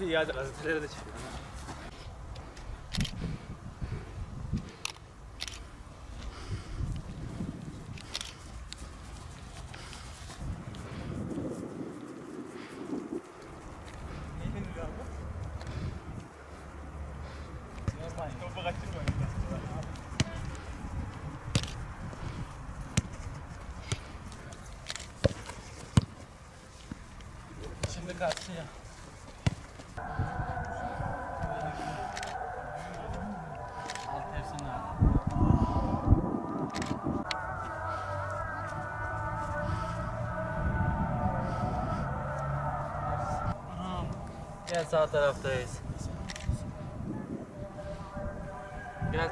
İyi hadi gazetelere de çıkıyor. Şimdi karşıya. Gel sağ taraftayız. Gel.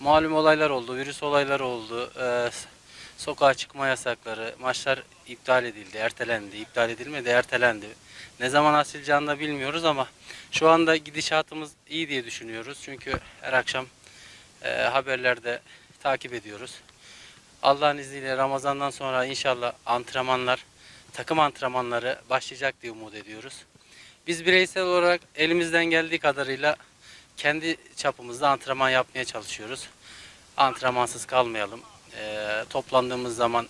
Malum olaylar oldu, virüs olayları oldu. Ee, sokağa çıkma yasakları, maçlar iptal edildi, ertelendi. İptal edilmedi, ertelendi. Ne zaman açılacağını da bilmiyoruz ama şu anda gidişatımız iyi diye düşünüyoruz. Çünkü her akşam e, haberlerde takip ediyoruz. Allah'ın izniyle Ramazan'dan sonra inşallah antrenmanlar, takım antrenmanları başlayacak diye umut ediyoruz. Biz bireysel olarak elimizden geldiği kadarıyla kendi çapımızda antrenman yapmaya çalışıyoruz. Antrenmansız kalmayalım. Ee, toplandığımız zaman